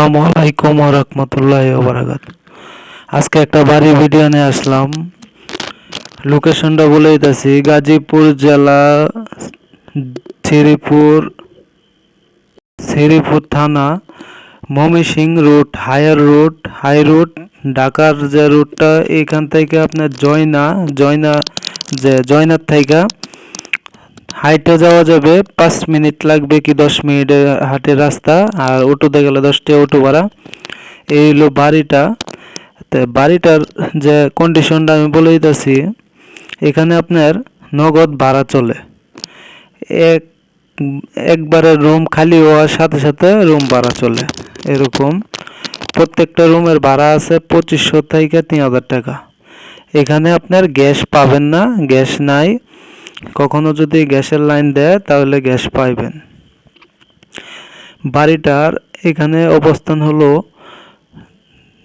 আসসালামু আলাইকুম রহমতুল্লাহ বারাকাত আজকে একটা বাড়ি ভিডিও নিয়ে আসলাম। লোকেশনটা বলে দিতেছি, গাজীপুর জেলা, শ্রীপুর শ্রীপুর থানা Mymensingh route higher road, high road, ঢাকার যে রুটটা এখান থেকে আপনার জয়না জয়না, যে জয়নার থেকে হাইটে যাওয়া যাবে, পাঁচ মিনিট লাগবে কি দশ মিনিটের হাটের রাস্তা, আর অটোতে গেলে দশটা অটো ভাড়া। এই হলো বাড়িটা। তো বাড়িটার যে কন্ডিশনটা আমি বলে দিতেছি, এখানে আপনার নগদ ভাড়া চলে। এক একবারে রুম খালি হওয়ার সাথে সাথে রুম ভাড়া চলে, এরকম। প্রত্যেকটা রুমের ভাড়া আছে পঁচিশশো থেকে তিন হাজার টাকা। এখানে আপনার গ্যাস পাবেন না, গ্যাস নাই। কখনো যদি গ্যাসের লাইন দেয়, তাহলে গ্যাস পাইবেন। বাড়িটার এখানে অবস্থান হলো,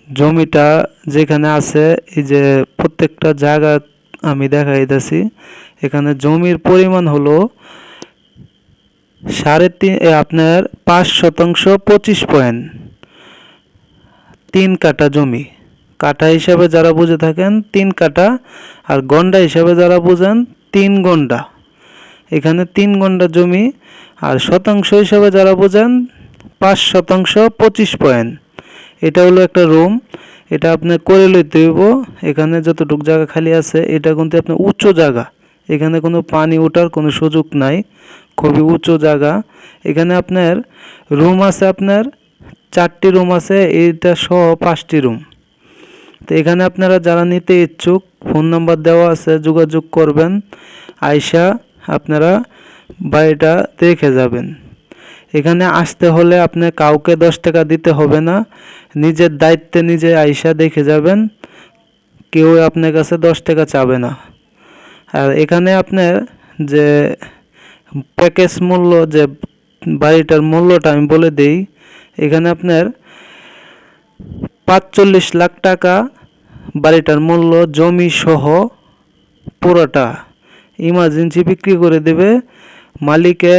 জমিটা যেখানে আছে, এই যে প্রত্যেকটা জায়গা আমি দেখাইতেছি, এখানে জমির পরিমাণ হলো সাড়ে তিন আপনার পাঁচ শতাংশ পঁচিশ পয়েন্ট। তিন কাটা জমি। কাঠা হিসাবে যারা বুঝে থাকেন, তিন কাঠা। আর গন্ডা হিসাবে যারা বুঝেন তিন গন্ডা। এখানে তিন গন্ডা জমি, আর শতাংশ হিসাবে যারা বোঝেন, পাঁচ শতাংশ, পঁচিশ পয়েন্ট। এটা হলো একটা রুম। এটা আপনি করে লইতে হইব। এখানে যতটুক জায়গা খালি আছে, এটা কিন্তু আপনার উঁচু জায়গা। এখানে কোনো পানি ওঠার কোনো সুযোগ নাই। খুবই উঁচু জায়গা। এখানে আপনার রুম আছে আপনার চারটি রুম আছে, এইটা সহ পাঁচটি রুম। তো এখানে আপনারা যারা নিতে ইচ্ছুক, ফোন নাম্বার দেওয়া আছে, যোগাযোগ করবেন। আয়সা আপনারা বাড়িটা দেখে যাবেন। এখানে আসতে হলে আপনি কাউকে দশ টাকা দিতে হবে না। নিজের দায়িত্বে নিজে আয়সা দেখে যাবেন। কেউ আপনার কাছে দশ টাকা চাবে না। আর এখানে আপনার যে প্যাকেজ মূল্য, যে বাড়িটার মূল্যটা আমি বলে দিই, এখানে আপনার পাঁচচল্লিশ লাখ টাকা বাড়িটার মূল্য জমি সহ পুরোটা। ইমার্জেন্সি বিক্রি করে দেবে। মালিকে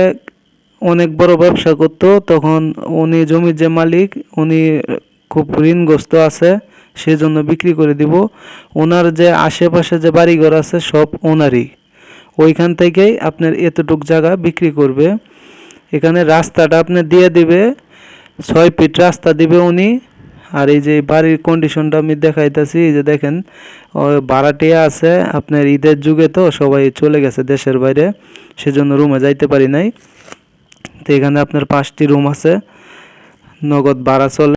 অনেক বড় ব্যবসা করতো, তখন উনি জমির যে মালিক, উনি খুব ঋণগ্রস্ত আছে, সেজন্য বিক্রি করে দিব। ওনার যে আশেপাশে যে বাড়িঘর আছে, সব ওনারই। ওইখান থেকেই আপনার এতটুক জায়গা বিক্রি করবে। এখানে রাস্তাটা আপনি দিয়ে দিবে, ছয় ফিট রাস্তা দিবে উনি। আর এই যে বাড়ির কন্ডিশনটা আমি দেখাইতেছি, এই যে দেখেন ওই ভাড়াটিয়া আছে, আপনার ঈদের যুগে তো সবাই চলে গেছে দেশের বাইরে, সেজন্য রুমে যাইতে পারি নাই। তো এখানে আপনার পাঁচটি রুম আছে, নগদ ভাড়া চলে